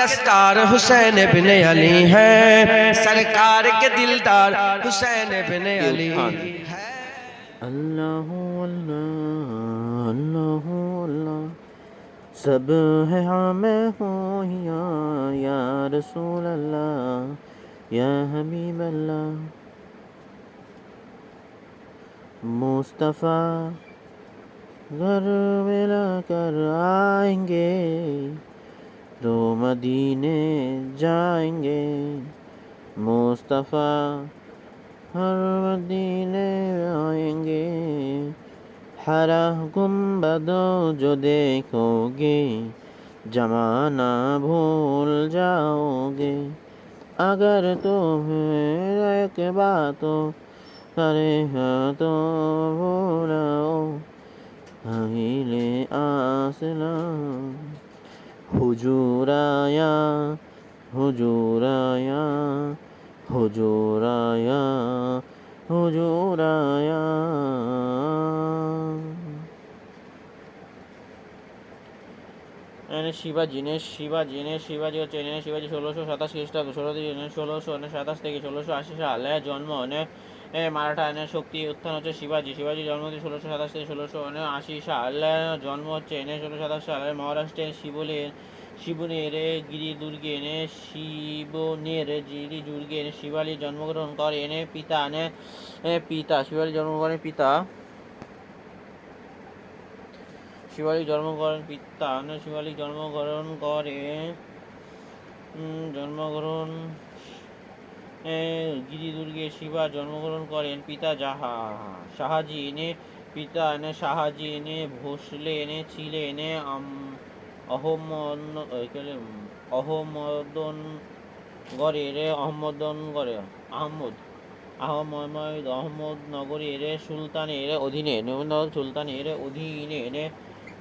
दस्तार हुसैन बिन अली है। सरकार के दिलदार हुसैन बिन अली है। अल्लाह अल्लाह अल्लाह अल्लाह। सब है हाँ मैं हूँ या या रसूल अल्लाह या हबीब अल्लाह मुस्तफ़ा घर मिला कर आएँगे। तो मदीने जाएंगे मुस्तफ़ा हर मदीने आएंगे हरा गुम्बदों जो देखोगे जमाना भूल जाओगे अगर तुम्हें एक बातों करे हाँ तो भूलाओ अहिले आसला হুজুরায়া হুজুরায়া হুজুরায়া হুজুরায়া। এনে শিবাজি নে শিবাজি নে শিবাজি হচ্ছে, এনে শিবাজি ষোলোশো সাতাশ খ্রিস্টাব্দ ষোলো ষোলোশো সাতাশ থেকে ষোলোশো আশি সালে জন্ম নে মারাঠা এনে শক্তি উত্থান হচ্ছে শিবাজি। শিবাজি জন্ম হচ্ছে ষোলোশো সাতাশ থেকে ষোলোশো আশি সালে। জন্ম হচ্ছে এনে ষোলোশো সাতাশ সালে মহারাষ্ট্রের শিবলি, শিবনের গিরি দুর্গে এনে শিবনের গিরি দুর্গে এনে শিবালী জন্মগ্রহণ করে এনে পিতা এনে পিতা শিবালী জন্মগ্রহণ পিতা। শিবালিক জন্মগ্রহণ পিতা না শিবালিক জন্মগ্রহণ করে জন্মগ্রহণ এ, গিরি দুর্গে শিবা জন্মগ্রহণ করেন পিতা জাহা শাহাজি এনে পিতা এনে শাহাজি এনে ভোসলে এনে ছিলে এনে অহমদ অহমদন গড়ের আহমদন গড়ে আহমদ আহমদ আহমদ নগরীর সুলতানের অধীনে নবীন সুলতানের অধীনে এনে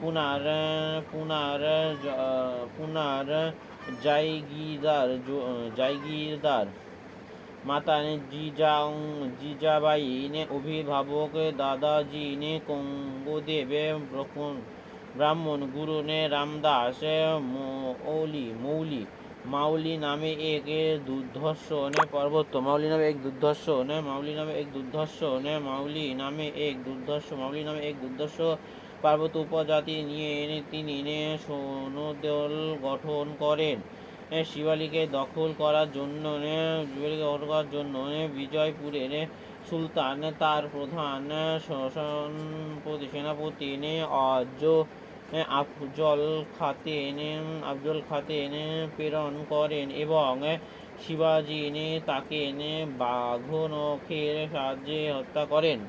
পুনার পুনার পুনার জায়গিদার জ- জায়গিরদার মাতা ने জিজাং জিজাবাই ने অভিভাবক দাদাজি ने কঙ্গদেব ব্রহ্মণ ব্রাহ্মণ গুরু ने রামদাস মৌলি মৌলি মাউলি নামে এক দুর্ধর্ষ নে পর্বত মাউলি নামে এক দুর্ধর্ষ নে মাউলি নামে এক দুর্ধর্ষ নে মাউলি নামে এক দুর্ধর্ষ মাউলি নামে এক দুর্ধর্ষ পার্বত্য উপজাতি নিয়ে এনে তিনি নে সোনদল গঠন করেন এ শিবালিকে দখল করার জন্য শিবালিকে দখল করার জন্য নে বিজয়পুরে নে সুলতান তার প্রধান শাসনপতি সেনাপতি অজ আফজল খাতে এনে আফজল খাতে এনে প্রেরণ করেন এবং শিবাজি তাকে এনে বাঘ নখের সাহায্যে হত্যা করেন।